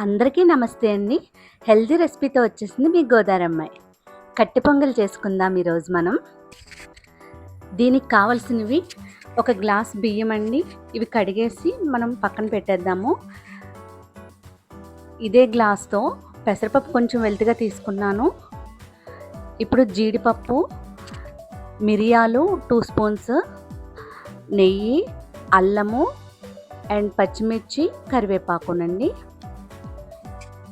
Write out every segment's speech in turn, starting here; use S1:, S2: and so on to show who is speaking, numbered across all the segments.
S1: అందరికీ నమస్తే అండి. హెల్దీ రెసిపీతో వచ్చేసింది మీ గోదారమ్మాయి. కట్టె పొంగల్ చేసుకుందాం ఈరోజు మనం. దీనికి కావాల్సినవి ఒక గ్లాస్ బియ్యం అండి. ఇవి కడిగేసి మనం పక్కన పెట్టేద్దాము. ఇదే గ్లాస్తో పెసరపప్పు కొంచెం వెల్తిగా తీసుకున్నాను. ఇప్పుడు జీడిపప్పు మిరియాలు టూ స్పూన్స్ నెయ్యి అల్లము అండ్ పచ్చిమిర్చి కరివేపాకునండి.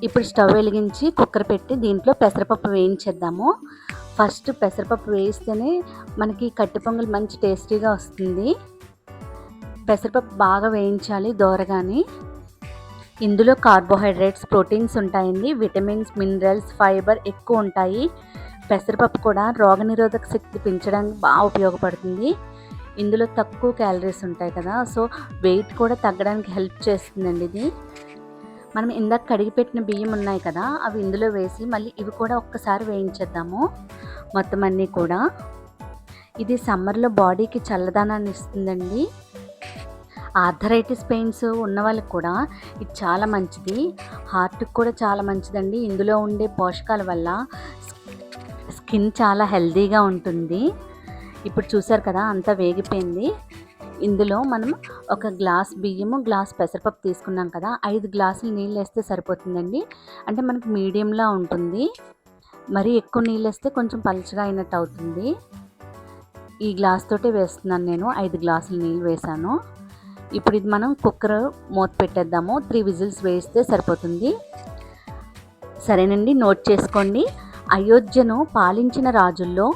S1: ఇప్పుడు స్టవ్ వెలిగించి కుక్కర్ పెట్టి దీంట్లో పెసరపప్పు వేయించేద్దాము. ఫస్ట్ పెసరపప్పు వేయిస్తేనే మనకి కట్టి పొంగల్ మంచి టేస్టీగా వస్తుంది. పెసరపప్పు బాగా వేయించాలి దోరగాని. ఇందులో కార్బోహైడ్రేట్స్ ప్రోటీన్స్ ఉంటాయండి. విటమిన్స్ మినరల్స్ ఫైబర్ ఎక్కువ ఉంటాయి. పెసరపప్పు కూడా రోగనిరోధక శక్తి పెంచడానికి బాగా ఉపయోగపడుతుంది. ఇందులో తక్కువ క్యాలరీస్ ఉంటాయి కదా సో వెయిట్ కూడా తగ్గడానికి హెల్ప్ చేస్తుందండి ఇది. మనం ఇందాక కడిగి పెట్టిన బియ్యం ఉన్నాయి కదా అవి ఇందులో వేసి మళ్ళీ ఇవి కూడా ఒక్కసారి వేయించేద్దాము. మొత్తం అన్నీ కూడా. ఇది సమ్మర్లో బాడీకి చల్లదనాన్ని ఇస్తుందండి. ఆర్థరైటిస్ పెయిన్స్ ఉన్న వాళ్ళకి కూడా ఇది చాలా మంచిది. హార్ట్కి కూడా చాలా మంచిదండి. ఇందులో ఉండే పోషకాల వల్ల స్కిన్ చాలా హెల్తీగా ఉంటుంది. ఇప్పుడు చూసారు కదా అంతా వేగిపోయింది. ఇందులో మనం ఒక గ్లాస్ బియ్యము గ్లాస్ పెసరపప్పు తీసుకున్నాం కదా ఐదు గ్లాసులు నీళ్ళు వేస్తే సరిపోతుందండి. అంటే మనకి మీడియంలా ఉంటుంది. మరీ ఎక్కువ నీళ్ళు వేస్తే కొంచెం పలుచగా అయినట్టు అవుతుంది. ఈ గ్లాస్ తోటే వేస్తున్నాను నేను ఐదు గ్లాసులు నీళ్ళు వేసాను ఇప్పుడు ఇది మనం కుక్కర్ మూత పెట్టేద్దాము. త్రీ విజిల్స్ వేస్తే సరిపోతుంది. సరేనండి నోట్ చేసుకోండి. అయోధ్యను పాలించిన రాజుల్లో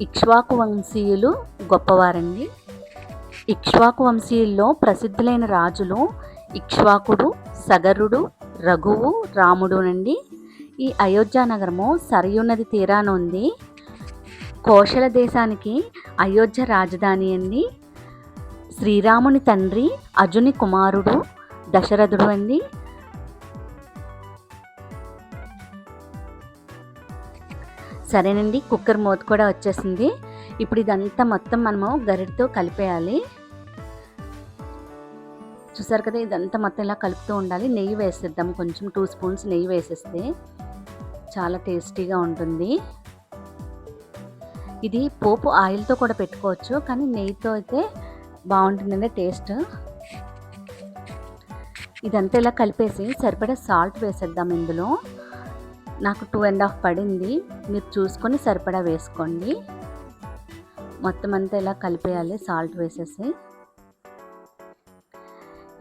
S1: ఇక్ష్వాకు వంశీయులు గొప్పవారండి. ఇక్ష్వాకు వంశీయుల్లో ప్రసిద్ధులైన రాజులు ఇక్ష్వాకుడు సగరుడు రఘువు రాముడు నుండి ఈ అయోధ్య నగరము సరయూ నది. తీరాన ఉంది కోశల దేశానికి అయోధ్య రాజధాని అండి శ్రీరాముని తండ్రి అజుని కుమారుడు దశరథుడు అండి సరేనండి కుక్కర్ మూత కూడా వచ్చేసింది. ఇప్పుడు ఇదంతా మొత్తం మనము గరిటతో కలిపేయాలి. చూసారు కదా ఇదంతా మొత్తం ఇలా కలుపుతూ ఉండాలి. నెయ్యి వేసేద్దాం కొంచెం టూ స్పూన్స్ నెయ్యి వేసేస్తే చాలా టేస్టీగా ఉంటుంది. ఇది పోపు ఆయిల్తో కూడా పెట్టుకోవచ్చు కానీ నెయ్యితో అయితే బాగుంటుందండి టేస్ట్ ఇదంతా ఇలా కలిపేసి సరిపడా సాల్ట్ వేసేద్దాం ఇందులో. నాకు టూ అండ్ హాఫ్ పడింది. మీరు చూసుకొని సరిపడా వేసుకోండి. మొత్తం అంతా ఇలా కలిపేయాలి సాల్ట్ వేసేసి.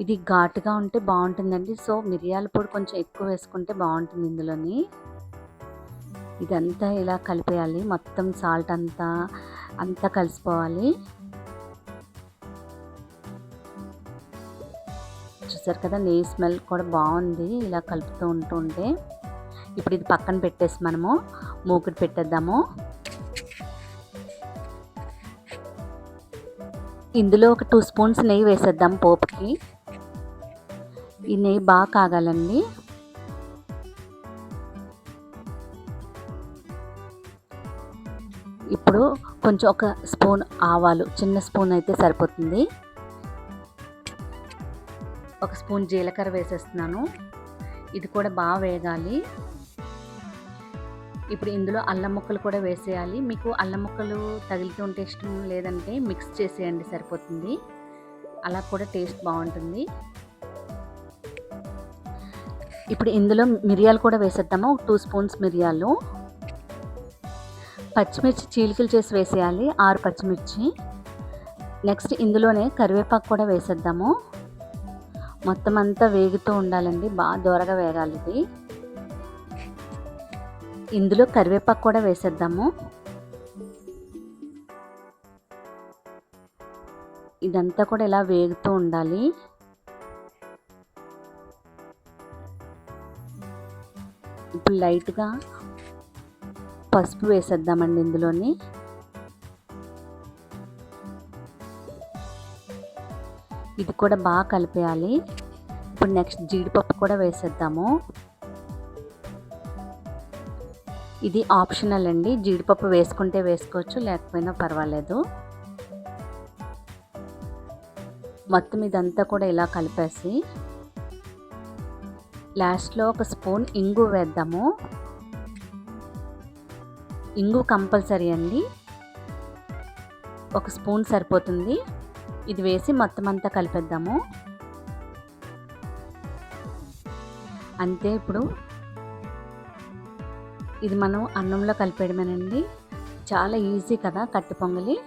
S1: ఇది ఘాటుగా ఉంటే బాగుంటుందండి. సో మిరియాల పొడి కొంచెం ఎక్కువ వేసుకుంటే బాగుంటుంది ఇందులోని. ఇదంతా ఇలా కలిపేయాలి. మొత్తం సాల్ట్ అంతా అంతా కలిసిపోవాలి. చూసారు కదా నెయ్యి స్మెల్ కూడా బాగుంది. ఇలా కలుపుతూ ఉంటుంటే ఇప్పుడు ఇది పక్కన పెట్టేసి మనము మూకుడు పెట్టేద్దాము. ఇందులో ఒక టూ స్పూన్స్ నెయ్యి వేసేద్దాం పోపుకి. ఈ నెయ్యి బాగా కాగాలండి. ఇప్పుడు కొంచెం ఒక స్పూన్ ఆవాలు చిన్న స్పూన్ అయితే సరిపోతుంది. ఒక స్పూన్ జీలకర్ర వేసేస్తున్నాను. ఇది కూడా బాగా వేగాలి. ఇప్పుడు ఇందులో అల్లం ముక్కలు కూడా వేసేయాలి. మీకు అల్లం ముక్కలు తగిలితే ఉంటే ఇష్టం లేదంటే మిక్స్ చేసేయండి సరిపోతుంది. అలా కూడా టేస్ట్ బాగుంటుంది. ఇప్పుడు ఇందులో మిరియాలు కూడా వేసేద్దాము. టూ స్పూన్స్ మిరియాలు. పచ్చిమిర్చి చీలికలు చేసి వేసేయాలి. ఆరు పచ్చిమిర్చి. నెక్స్ట్ ఇందులోనే కరివేపాకు కూడా వేసేద్దాము. మొత్తం అంతా వేగుతూ ఉండాలండి. బాగా దూరగా వేగాలి ఇది. ఇందులో కరివేపాకు కూడా వేసేద్దాము. ఇదంతా కూడా ఇలా వేగుతూ ఉండాలి. ఇప్పుడు లైట్గా పసుపు వేసేద్దామండి ఇందులోని. ఇది కూడా బాగా కలిపేయాలి. ఇప్పుడు నెక్స్ట్ జీడిపప్పు కూడా వేసేద్దాము. ఇది ఆప్షనల్ అండి. జీడిపప్పు వేసుకుంటే వేసుకోవచ్చు లేకపోయినా పర్వాలేదు. మొత్తం ఇదంతా కూడా ఇలా కలిపేసి లాస్ట్లో ఒక స్పూన్ ఇంగు వేద్దాము. ఇంగు కంపల్సరీ అండి. ఒక స్పూన్ సరిపోతుంది. ఇది వేసి మొత్తం అంతా కలిపేద్దాము. అంతే ఇప్పుడు ఇది మనం అన్నంలో కలిపేయడమేనండి. చాలా ఈజీ కదా కట్టు పొంగలి.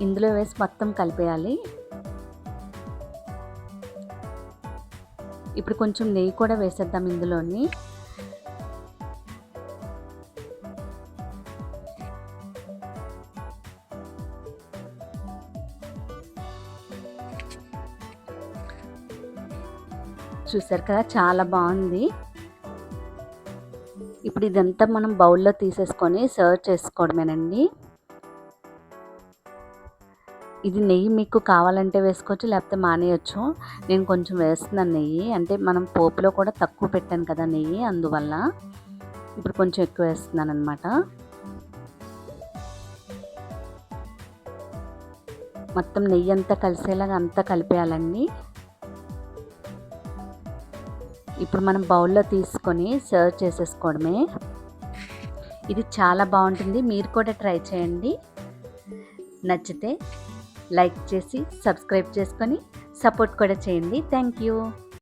S1: ఇందులో వేసి మొత్తం కలిపేయాలి. ఇప్పుడు కొంచెం నెయ్యి కూడా వేసేద్దాం ఇందులోని. చూసారు కదా చాలా బాగుంది. ఇప్పుడు ఇదంతా మనం బౌల్లో తీసేసుకొని సర్వ్ చేసుకోవడమేనండి. ఇది నెయ్యి మీకు కావాలంటే వేసుకోవచ్చు లేకపోతే మానేయచ్చు. నేను కొంచెం వేస్తున్నాను నెయ్యి. అంటే మనం పోపులో కూడా తక్కువ పెట్టాను కదా నెయ్యి అందువల్ల ఇప్పుడు కొంచెం ఎక్కువ వేస్తున్నాను అనమాట మొత్తం నెయ్యి అంతా కలిసేలాగా అంతా కలిపేయాలండి. ఇప్పుడు మనం బౌల్లో తీసుకొని సర్వ్ చేసేసుకోవడమే. ఇది చాలా బాగుంటుంది. మీరు కూడా ట్రై చేయండి. నచ్చితే లైక్ చేసి సబ్స్క్రైబ్ చేసుకొని సపోర్ట్ కూడా చేయండి. Thank you.